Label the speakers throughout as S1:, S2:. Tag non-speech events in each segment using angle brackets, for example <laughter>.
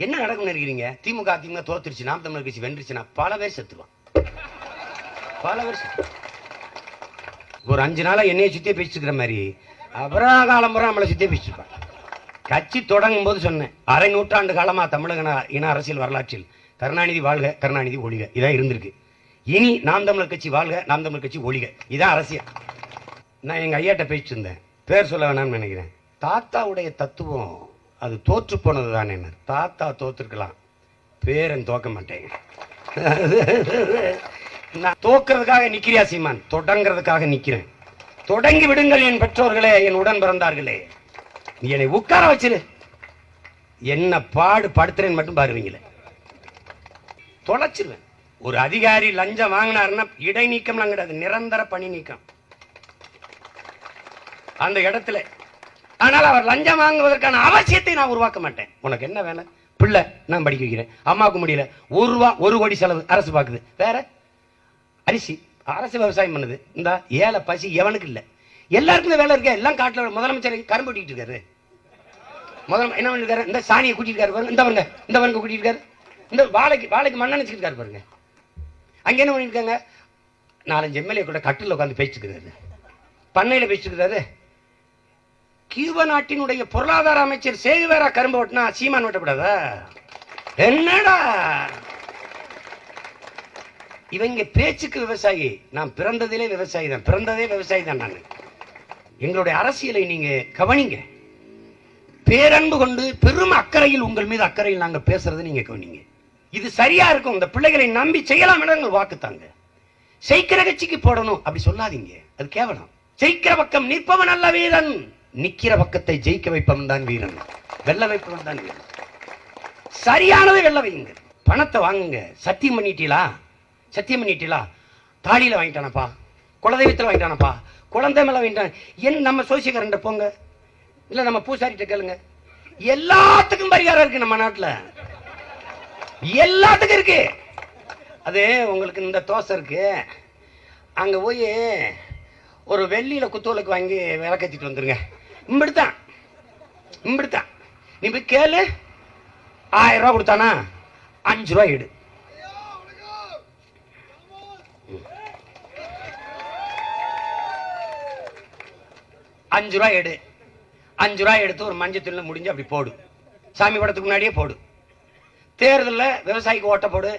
S1: என்ன நடக்கும்னு இருக்கிறீங்க திமுக அதிமுக தோத்துருச்சு நாம் தமிழர் கட்சி வென்றுச்சுன்னா பல பேர் செத்துருவான். பல பேர் ஒரு அஞ்சு நாளாக என்னைய சுத்தியே பேசிட்டு மாதிரி அப்புறம் காலம்புறம் நம்மளை சுத்தியே பேசிட்டுருப்பான். கட்சி தொடங்கும் போது சொன்னேன் அரை நூற்றாண்டு காலமாக தமிழக இன- அரசியல் வரலாற்றில் கருணாநிதி வாழ்க கருணாநிதி ஒழிக. இதான் இருந்திருக்கு. இனி நாம் தமிழர் கட்சி வாழ்க நாம் தமிழர் கட்சி ஒழிக. இதான் அரசியல். நான் எங்கள் ஐயாட்ட பேசிட்டு இருந்தேன் பேர் சொல்ல வேணாம்னு நினைக்கிறேன். தாத்தாவுடைய தத்துவம் அது தோற்று போனது தானே தாத்தா தோற்றுருக்கலாம் பேரன் தோக்க மாட்டேங்க நான் தோக்கிறதுக்காக நிக்கிறியா சீமான்? தொடங்கிறதுக்காக நிக்கிறேன். தொடங்கி விடுங்கள் என் பெற்றோர்களே என் உடன் பிறந்தார்களே. என்னை உட்கார வச்சிரு. என்ன பாடு படுத்துறேன்னு மட்டும் பாருவீங்களே. தொலைச்சிருவேன். ஒரு அதிகாரி லஞ்சம் வாங்கினாருன்னா இடைநீக்கம்லாம் கிடையாது. நிரந்தர பணி நீக்கம். அந்த இடத்துல ஆனால் அவர் லஞ்சம் வாங்குவதற்கான அவசியத்தை நான் உருவாக்க மாட்டேன். உனக்கு என்ன வேலை? பிள்ளை நான் படிக்க வைக்கிறேன். அம்மாவுக்கு முடியல. ஒரு ரூபா ஒரு கோடி செலவு அரசு பார்க்குது வேற? அரிசி. அரசு விவசாயம் பண்ணுது. இந்த ஏழை பசி எவனுக்கு இல்லை? எல்லாருக்குமே வேலை இருக்கா. எல்லாம் காட்டில் முதலமைச்சர் கரும்பு வெட்டிட்டு இருக்காரு. முதல் என்ன பண்ணிருக்காரு? இந்த சாணியை கூட்டிட்டு இருக்காரு பாருங்க. இந்த பாருங்க. இந்த பாருங்க கூட்டிட்டு இருக்காரு. இந்த வாழைக்கு வாழைக்கு மண்ணெண்ணெய் இருக்காரு பாருங்க. அங்கே என்ன பண்ணியிருக்காங்க நாலஞ்சு எம்எல்ஏ கூட கட்டில் உட்காந்து பேசிட்டு இருக்காரு. பண்ணையில் பேசிட்டு இருக்காரு. கியூபா நாட்டினுடைய பொருளாதார அமைச்சர் சேகுவேரா கரும்பு ஓட்டினா சீமான் வெட்டக்கூடாதா என்னடா? இவங்க பேச்சுக்கு விவசாயி. நான் பிறந்ததிலே விவசாயி தான். பிறந்ததே விவசாயி தான் நான். எங்களுடைய அரசியலை நீங்க கவனிங்க. பேரன்பு கொண்டு பெரும் அக்கறையில் உங்கள் மீது அக்கறையில் நாங்க பேசுறது நீங்க கவனிங்க. இது சரியா இருக்கும். இந்த பிள்ளைகளை நம்பி செய்யலாம் எங்கள் வாக்கு தாங்க. செய்கிற கட்சிக்கு போடணும். அப்படி சொல்லாதீங்க. அது கேவலம். செய்கிற பக்கம் நிற்பவன் அல்ல வீரன் நிக்கிற பக்கத்தை ஜெயிக்க வைப்பவன் தான் வீரன். வெள்ள வைப்பவன் தான் வீரன். சரியானதை வெள்ள வைங்க பணத்தை வாங்குங்க. சத்தியம் பண்ணிட்டீங்களா சத்தியம் பண்ணிட்டீங்களா தாலியில் வாங்கிட்டானப்பா. குலதெய்வத்தில் வாங்கிட்டானப்பா. குழந்தை மேலே வாங்கிட்டான் என் நம்ம சோசியக்காரன்ட்ட போங்க. இல்லை நம்ம பூசாரிட்ட கேளுங்க. எல்லாத்துக்கும் பரிகாரம் இருக்கு நம்ம நாட்டில். எல்லாத்துக்கும் இருக்கு. அது உங்களுக்கு இந்த தோசை இருக்கு. அங்கே போய் ஒரு வெள்ளியில் குத்தோலுக்கு வாங்கி விளக்கத்திட்டு வந்துருங்க. இப்படித்தான் இப்படித்தான் நீ போய் கேளு. ஆயிரம் ரூபா கொடுத்தானா? அஞ்சு ரூபாய் எடு. அஞ்சு ரூபாய் எடு. அஞ்சு ரூபாய் எடுத்து ஒரு மஞ்சள் துணியில் முடிஞ்சு அப்படி போடு. சாமி படத்துக்கு முன்னாடியே போடு. தேர்தலில் விவசாயிக்கு ஓட்ட போடு.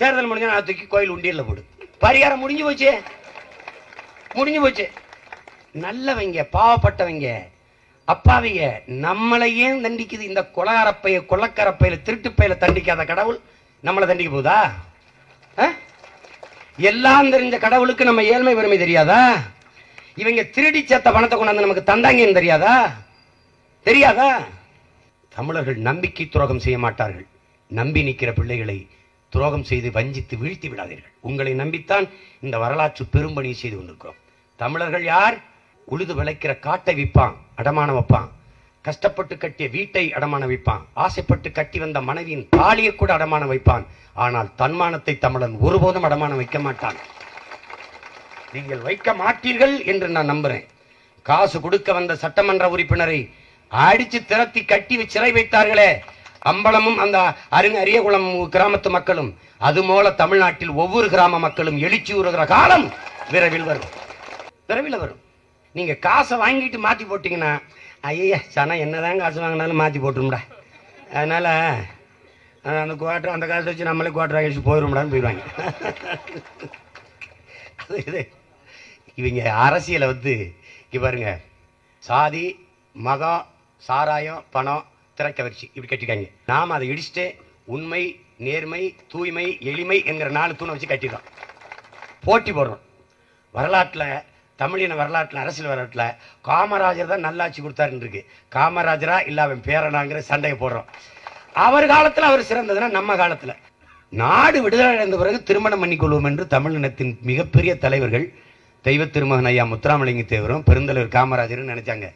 S1: தேர்தல் முடிஞ்சா நான் தூக்கி கோயில் உண்டியல்ல போடு. பரிகாரம் முடிஞ்சு போச்சு. முடிஞ்சு போச்சு. நல்லவங்க பாவப்பட்டவங்க அப்பாவிங்க நம்மளையே தண்டிக்குது. இந்த கொலகாரப்பைய கொள்ளக்காரப்பையில திருட்டுப்பையில தண்டிக்காத கடவுள் நம்மளை தண்டிக்க போதா எல்லாம் தெரிஞ்ச கடவுளுக்கு நம்ம ஏழ்மை பெருமை தெரியாதா? இவங்க திருடி சேர்த்த பணத்தை கொண்டாந்து நமக்கு தந்தாங்கன்னு தெரியாதா? தெரியாதா? தமிழர்கள் நம்பிக்கை துரோகம் செய்ய மாட்டார்கள். நம்பி நிற்கிற பிள்ளைகளை துரோகம் செய்து வஞ்சித்து வீழ்த்தி விடாதீர்கள். உங்களை நம்பித்தான் இந்த வரலாற்று பெரும்பணியை செய்து கொண்டிருக்கிறோம். தமிழர்கள் யார்? உழுது விளைக்கிற காட்டை விற்பான் அடமான வைப்பான். கஷ்டப்பட்டு கட்டிய வீட்டை அடமான வைப்பான் ஆசைப்பட்டு கட்டி வந்த மனைவியின் தாலியை கூட அடமான வைப்பான். ஆனால் தன்மானத்தை தமிழன் ஒருபோதும் அடமானம் வைக்க மாட்டான். நீங்கள் வைக்க மாட்டீர்கள் என்று நான் நம்புறேன். காசு கொடுக்க வந்த சட்டமன்ற உறுப்பினரை அடிச்சு திரத்தி கட்டி சிறை வைத்தார்களே. அம்பலமும் அந்த அருங்க அரியகுளம் கிராமத்து மக்களும் அதுபோல தமிழ்நாட்டில் ஒவ்வொரு கிராம மக்களும் எழுச்சி உறுகிற காலம் விரைவில் வரும். விரைவில் வரும். நீங்க காசை வாங்கிட்டு மாத்தி போட்டீங்கன்னா ஐயா சனம் என்னதான் காசு வாங்கினாலும் மாத்தி போட்டுரும்டா. அதனால அந்த குவாட்டர் அந்த காசை வச்சு நம்மளே குவாட்டர் ஆகிடுச்சு போயிடும்டான்னு போயிடுவாங்க. இது. இவங்க அரசியலை வந்து இங்கே பாருங்க. சாதி மதம் சாராயம் பணம் திறக்கவர்ச்சி இப்படி கட்டிக்காங்க நாம் அதை இடிச்சுட்டு உண்மை நேர்மை தூய்மை எளிமை என்கிற நாலு தூணை வச்சு கட்டிடுறோம். போட்டி போடுறோம். வரலாற்றில் தமிழின வரலாற்றில் அரசியல் வரலாற்றில் காமராஜர் தான் நல்லாட்சி கொடுத்தாருன்னு இருக்கு காமராஜரா இல்லை அவன் பேரனாங்கிற சண்டையை போடுறோம். அவர் காலத்தில் அவர் சிறந்ததுன்னா நம்ம காலத்தில். நாடு விடுதலை அடைந்த பிறகு திருமணம் பண்ணிக்கொள்வோம் என்று தமிழினத்தின் மிகப்பெரிய தலைவர்கள் தெய்வ திருமகன் ஐயா முத்துராமலிங்க தேவரும் பெருந்தலைவர் காமராஜரும் நினைச்சாங்க.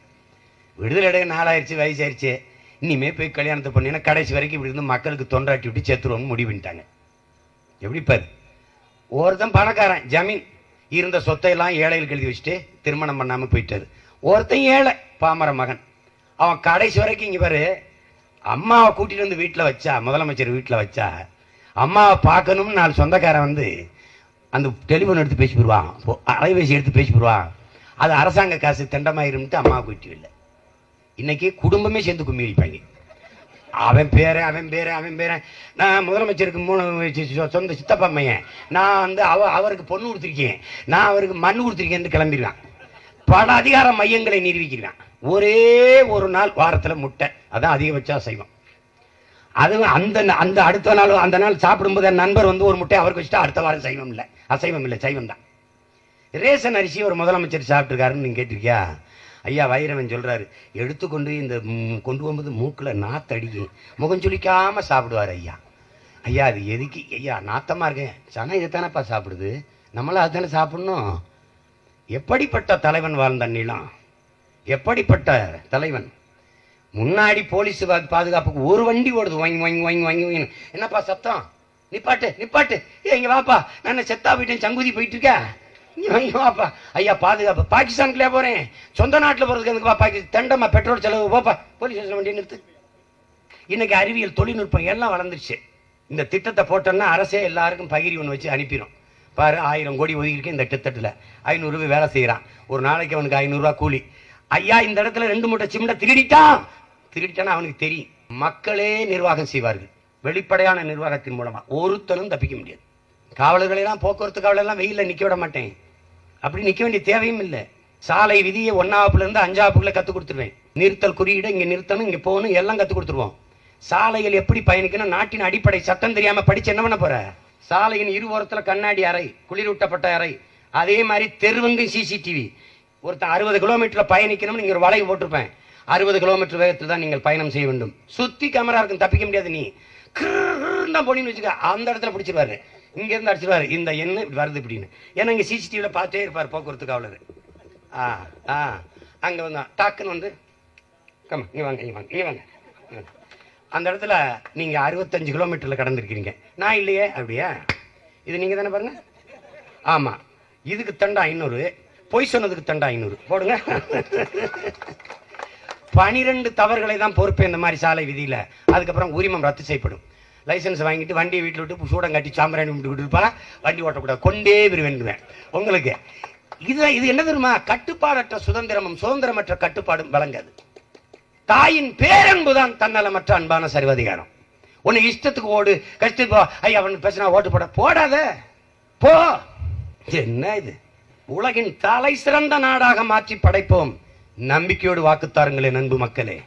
S1: விடுதலை அடைய நாளாயிருச்சு வயசாயிருச்சு. இனிமே போய் கல்யாணத்தை பண்ணினா கடைசி வரைக்கும் இப்படி இருந்து மக்களுக்கு தொண்டாட்டி விட்டு செத்துருவோம்னு முடிவு பண்ணிட்டாங்க. எப்படி பாரு? ஒருத்தன் பணக்காரன் ஜமீன். இருந்த சொத்தையெல்லாம் ஏழைகளுக்கு எழுதி வச்சுட்டு திருமணம் பண்ணாமல் போயிட்டாரு. ஒருத்தன் ஏழை பாமர மகன். அவன் கடைசி வரைக்கும் இங்கே பாரு அம்மாவை கூட்டிகிட்டு வந்து வீட்டில் வச்சா முதலமைச்சர் வீட்டில் வச்சா அம்மாவை பார்க்கணும்னு நாலு சொந்தக்காரன் வந்து அந்த டெலிஃபோன் எடுத்து பேசி போடுவான் அலைபேசி எடுத்து பேசி போடுவான் அது அரசாங்க காசு திண்டமாயிரும்ட்டு அம்மாவை கூட்டி இல்லை இன்றைக்கி குடும்பமே சேர்ந்து கும்மி அடிப்பாங்க. அவன் பேரன் அவன் பேரன் அவன் பேரன் நான் முதலமைச்சருக்கு மூணு சொந்த சித்தப்பா மையன் நான் வந்து அவ அவருக்கு பொண்ணு கொடுத்துருக்கேன். நான் அவருக்கு மண் கொடுத்துருக்கேன்னு கிளம்பிடுவான். பல அதிகார மையங்களை நிரூபிக்கிறான். ஒரே ஒரு நாள் வாரத்தில் முட்டை. அதான் அதிகபட்ச அசைவம் அதுவும் அந்த அந்த அடுத்த நாள் அந்த நாள் சாப்பிடும்போது என் நண்பர் வந்து ஒரு முட்டை அவருக்கு வச்சுட்டா அடுத்த வாரம் சைவம் இல்லை. அசைவம் இல்லை சைவம் தான். ரேஷன் அரிசி ஒரு முதலமைச்சர் சாப்பிட்ருக்காருன்னு நீங்க கேட்டிருக்கியா? ஐயா வைரவன் சொல்றாரு எடுத்துக்கொண்டு இந்த கொண்டு போகும்போது மூக்கில் நாத்தடிக்கும் முகம் சுளிக்காம சாப்பிடுவார் ஐயா. ஐயா அது எதுக்கு? ஐயா நாத்தமாக இருக்கேன். சனா இதைத்தானப்பா சாப்பிடுது? நம்மளாம் அதுதானே சாப்பிடணும்? எப்படிப்பட்ட தலைவன் வாழ்ந்த நிலம்? எப்படிப்பட்ட தலைவன்? முன்னாடி போலீஸ் பாதுகாப்புக்கு ஒரு வண்டி ஓடுது. வாங்கி வாங்கி வாங்கி வாங்கி வாங்கி என்னப்பா சத்தம்? நிப்பாட்டு நிப்பாட்டு. ஏ இங்கே வாப்பா. நான் என்ன செத்தா போயிட்டேன்? சங்குதி போயிட்டு ஐயோப்பா ஐயா பாதுகாப்பு. பாகிஸ்தானுக்குள்ளே போகிறேன் சொந்த நாட்டுல போகிறதுக்கு எதுக்கு வா பாக்கி தண்டமா பெட்ரோல் செலவு. போப்பா போலீஸ் ஸ்டேஷன் வண்டி நிறுத்து. இன்னைக்கு அறிவியல் தொழில்நுட்பம் எல்லாம் வளர்ந்துருச்சு. இந்த திட்டத்தை போட்டோம்னா அரசே எல்லாருக்கும் பகிரி ஒன்று வச்சு அனுப்பிடும் பாரு ஆயிரம் கோடி ஒதுக்கிருக்கு இந்த திட்டத்தில். ஐநூறு வேலை செய்கிறான் ஒரு நாளைக்கு அவனுக்கு ஐநூறுரூவா கூலி. ஐயா இந்த இடத்துல ரெண்டு மூட்டை சிமெண்ட்டை திருடிட்டான். திருடிட்டான்னா அவனுக்கு தெரியும். மக்களே நிர்வாகம் செய்வார்கள். வெளிப்படையான நிர்வாகத்தின் மூலமா. ஒருத்தனும் தப்பிக்க முடியாது. காவலர்களெல்லாம் போக்குவரத்து காவலெல்லாம் வெயிலில் நிற்க விட மாட்டேன். அப்படி நிற்க வேண்டிய தேவையும் இல்லை. சாலை விதியை ஒன்னாவப்புலேருந்து இருந்து கற்றுக் கொடுத்துருவேன். நிறுத்தல் குறியீடு இங்கே நிறுத்தணும் இங்கே போகணும் எல்லாம் கற்றுக் கொடுத்துருவோம். சாலையில் எப்படி பயணிக்கணும் நாட்டின் அடிப்படை சட்டம் தெரியாமல் படிச்சு என்ன பண்ண போகிற சாலையின் இருவோரத்துல கண்ணாடி அறை குளிரூட்டப்பட்ட அறை அதே மாதிரி தெருவங்கு சிசிடிவி ஒருத்தன் அறுபது கிலோமீட்டரில் பயணிக்கணும்னு நீங்கள் ஒரு வளைவு போட்டிருப்பேன். அறுபது கிலோமீட்டர் வேகத்தில் தான் நீங்கள் பயணம் செய்ய வேண்டும். சுற்றி கேமரா இருக்கும் தப்பிக்க முடியாது நீ. கிருன்னு தான் போனீங்கன்னு வச்சுக்க அந்த இடத்துல பிடிச்சிருவாரு. இங்கேருந்து அடிச்சிருவார். இந்த எண்ணு வருது இப்படின்னு. ஏன்னா இங்கே சிசிடிவியில் பார்த்தே இருப்பார் போக்குவரத்து காவலர் ஆ ஆ. அங்கே வந்து டாக்குன்னு வந்து கம் இங்கே வாங்க இங்கே வாங்க இங்கே வாங்க. அந்த இடத்துல நீங்கள் அறுபத்தஞ்சு கிலோமீட்டரில் கடந்திருக்கிறீங்க. நான் இல்லையே அப்படியா? இது நீங்கள் தானே பாருங்க? ஆமாம் இதுக்கு தண்டா ஐநூறு. பொய் சொன்னதுக்கு தண்டா ஐநூறு. போடுங்க. பனிரெண்டு தவறுகளை தான் பொறுப்பு இந்த மாதிரி சாலை விதியில். அதுக்கப்புறம் உரிமம் ரத்து செய்யப்படும். லைசன்ஸ் வாங்கிட்டு வண்டியை வீட்டில் விட்டு சூடம் கட்டி சாம்பிராணி விட்டு இருப்பா வண்டி ஓட்டக்கூடாது. கொண்டே விரும்புவேன் உங்களுக்கு இது இது என்ன தெரியுமா? கட்டுப்பாடற்ற சுதந்திரமும் சுதந்திரமற்ற கட்டுப்பாடும் வழங்காது. தாயின் பேரன்புதான் தன்னலமற்ற அன்பான சர்வதிகாரம். உன்னை இஷ்டத்துக்கு ஓடு கஷ்டத்துக்கு போ. ஐயா அவன் பேசினா ஓட்டு போட போடாத. போ. என்ன இது? உலகின் தலை சிறந்த நாடாக மாற்றி படைப்போம். நம்பிக்கையோடு வாக்குத்தாருங்களே நண்பு மக்களே.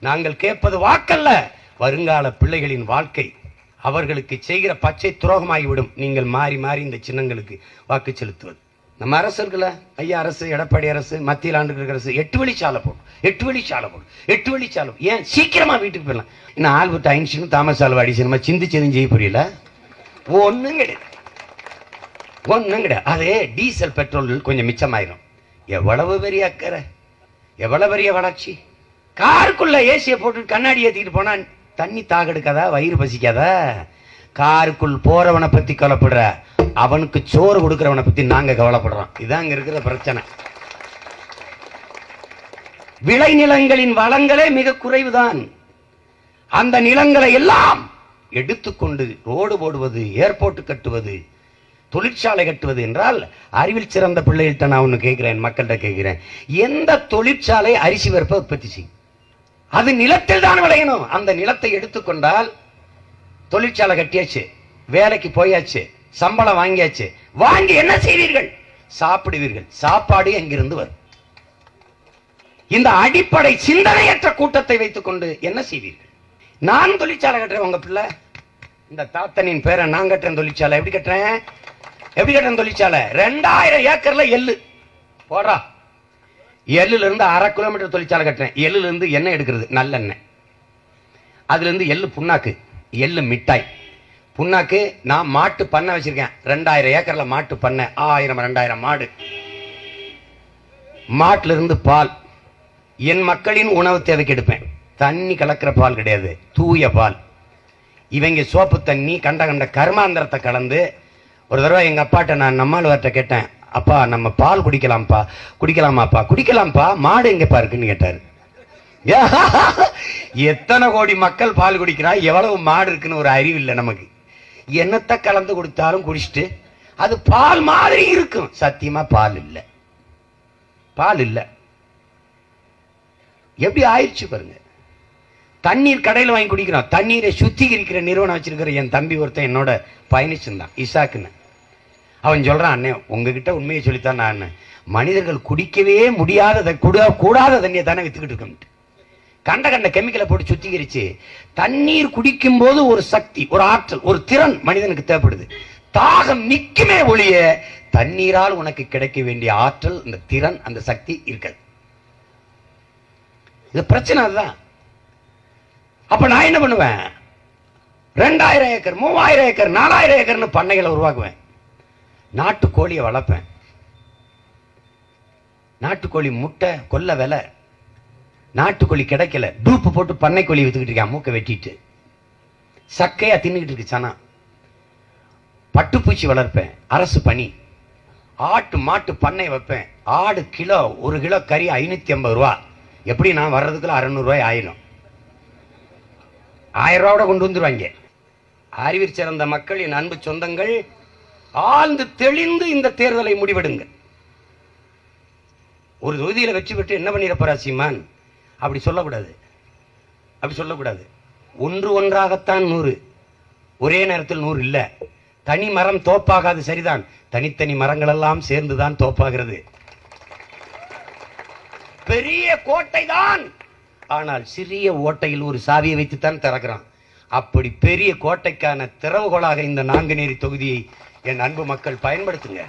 S1: நாங்கள் கேட்பது வாக்கல்ல. வருங்கால பிள்ளைகளின் வாழ்க்கை. அவர்களுக்கு செய்கிற பச்சை துரோகமாகிவிடும். நீங்கள் மாறி மாறி இந்த சின்னங்களுக்கு வாக்கு செலுத்துவது. நம்ம அரசு இருக்குல்ல ஐயா அரசு எடப்பாடி அரசு மத்தியில் ஆண்டு இருக்கிற அரசு எட்டு வழி சாலை போடும். எட்டு வழி சாலை போடும். எட்டு வழி சாலை ஏன்? சீக்கிரமா வீட்டுக்கு போயிடலாம். இன்னும் Albert Einstein Thomas Alva Edison சிந்திச்சு சிந்திச்சதும் செய்ய புரியல? ஒன்றும் கிடையாது. ஒன்றும் கிடையாது. அதே டீசல் பெட்ரோல் கொஞ்சம் மிச்சமாயிரும். எவ்வளவு பெரிய அக்கறை? எவ்வளவு பெரிய வளர்ச்சி? காருக்குள்ள ஏசியை போட்டு கண்ணாடி ஏற்றிக்கிட்டு போனா தண்ணி தாகெடுக்காதா வயிறு பசிக்காதா. காருக்குள் போறவனை பத்தி கவலைப்படுற அவனுக்கு சோறு கொடுக்குறவனை பத்தி நாங்க கவலைப்படுறோம். இதான் இருக்கிற பிரச்சனை. விளைநிலங்களின் வளங்களே மிக குறைவுதான். அந்த நிலங்களை எல்லாம் எடுத்துக்கொண்டு ரோடு போடுவது ஏர்போர்ட் கட்டுவது தொழிற்சாலை கட்டுவது என்றால் அறிவில் சிறந்த பிள்ளைகள்கிட்ட நான் ஒன்று கேட்கிறேன் மக்கள்கிட்ட கேட்கிறேன். எந்த தொழிற்சாலை அரிசி வெறுப்பை உற்பத்தி செய்யும்? அது நிலத்தில் தான் விளையணும். அந்த நிலத்தை எடுத்துக்கொண்டால் தொழிற்சாலை கட்டியாச்சு வேலைக்கு போயாச்சு சம்பளம் வாங்கியாச்சு. வாங்கி என்ன செய்வீர்கள்? சாப்பிடுவீர்கள். சாப்பாடு எங்கிருந்து வரும்? இந்த அடிப்படை சிந்தனையற்ற கூட்டத்தை வைத்துக்கொண்டு என்ன செய்வீர்கள்? நான் தொழிற்சாலை கட்டுறேன் உங்க பிள்ளை. இந்த தாத்தனின் பேரை நான் கட்டுறேன் தொழிற்சாலை. எப்படி கட்டுறேன்? எப்படி கட்டுறேன் தொழிற்சாலை? ரெண்டாயிரம் ஏக்கர்ல எள்ளு. போடுறா. எள்ளுல இருந்து அரை கிலோமீட்டர் தொழிற்சாலை கட்டினேன். எள்ளுல இருந்து எண்ணெய் எடுக்கிறது நல்லெண்ணெய் அதுல இருந்து எள்ளு புண்ணாக்கு எள்ளு மிட்டாய். புண்ணாக்கு நான் மாட்டு பண்ணை வச்சிருக்கேன். ரெண்டாயிரம் ஏக்கர்ல மாட்டு பண்ணை ஆயிரம் ரெண்டாயிரம் மாடு. மாட்டுல இருந்து பால். என் மக்களின் உணவு தேவைக்கு எடுப்பேன். தண்ணி கலக்கிற பால் கிடையாது தூய பால். இவங்க சோப்பு தண்ணி கண்ட கண்ட கர்மாந்திரத்தை கலந்து ஒரு தடவை எங்கள் அப்பாட்ட நான் நம்மாழ்வார்ட்ட கேட்டேன் அப்பா நம்ம பால் குடிக்கலாம்ப்பா. குடிக்கலாமாப்பா? குடிக்கலாம்ப்பா. மாடு எங்கப்பா இருக்குன்னு கேட்டாரு. <laughs> எத்தனை கோடி மக்கள் பால் குடிக்கிறா? எவ்வளவு மாடு இருக்குன்னு ஒரு அறிவு இல்லை நமக்கு. என்னத்தை கலந்து கொடுத்தாலும் குடிச்சிட்டு அது பால் மாதிரி இருக்கும். சத்தியமா பால் இல்லை. பால் இல்லை. எப்படி ஆயிடுச்சு பாருங்க. தண்ணீர் கடையில் வாங்கி குடிக்கிறோம். தண்ணீரை சுத்திகரிக்கிற நிறுவனம் வச்சிருக்கிற என் தம்பி ஒருத்தன் என்னோட பயணிச்சிருந்தான். இசாக்குன்னு. அவன் சொல்றான் அண்ணே உங்ககிட்ட உண்மையை சொல்லித்தான் நான். மனிதர்கள் குடிக்கவே முடியாத கூட கூடாத தண்ணியை தானே வித்துக்கிட்டு இருக்கோம் கண்ட கண்ட கெமிக்கலை போட்டு சுத்திகரிச்சு தண்ணீர் குடிக்கும் போது ஒரு சக்தி ஒரு ஆற்றல் ஒரு திறன் மனிதனுக்கு தேவைப்படுது. தாகம் நிற்குமே ஒழிய தண்ணீரால் உனக்கு கிடைக்க வேண்டிய ஆற்றல் அந்த திறன் அந்த சக்தி இருக்காது. இது பிரச்சனை அதுதான். அப்ப நான் என்ன பண்ணுவேன்? ரெண்டாயிரம் ஏக்கர் மூவாயிரம் ஏக்கர் நாலாயிரம் ஏக்கர்னு பண்ணைகளை உருவாக்குவேன். நாட்டுக்கோழியை வளர்ப்பேன். நாட்டுக்கோழி முட்டை கொல்ல விலை. நாட்டுக்கோழி கிடைக்கல. டூப்பு போட்டு பண்ணைக்கோழி வித்துக்கிட்டு இருக்கான். மூக்கை வெட்டிட்டு. சக்கையா தின்னுக்கிட்டு இருக்கு சனா. பட்டுப்பூச்சி வளர்ப்பேன். அரசு பணி. ஆட்டு மாட்டு பண்ணை வைப்பேன். ஆடு கிலோ ஒரு கிலோ கறி ஐநூத்தி ஐம்பது ரூபா. எப்படி நான் வர்றதுக்குள்ள அறநூறுவாய் ரூபாய் ஆயிரும் ஆயிரம் ரூபாவோட கொண்டு வந்துருவாங்க. அறிவிற் சிறந்த மக்கள் என் அன்பு சொந்தங்கள் ஆழ்ந்து தெளிந்து இந்த தேர்தலை முடிவெடுங்க ஒரு தொகுதியில் வெற்றி பெற்று என்ன பண்ணிட சீமான்? அப்படி சொல்லக்கூடாது. அப்படி சொல்லக்கூடாது. ஒன்று ஒன்றாகத்தான் நூறு. ஒரே நேரத்தில் நூறு இல்ல. தனி மரம் தோப்பாகாது சரிதான். தனித்தனி மரங்கள் எல்லாம் சேர்ந்துதான் தோப்பாகிறது. பெரிய கோட்டை தான் ஆனால் சிறிய ஓட்டையில் ஒரு சாவியை வைத்துத்தான் திறக்கிறான். அப்படி பெரிய கோட்டைக்கான திறவுகோலாக இந்த நாங்குநேரி தொகுதியை என் அன்பு மக்கள் பயன்படுத்துங்க.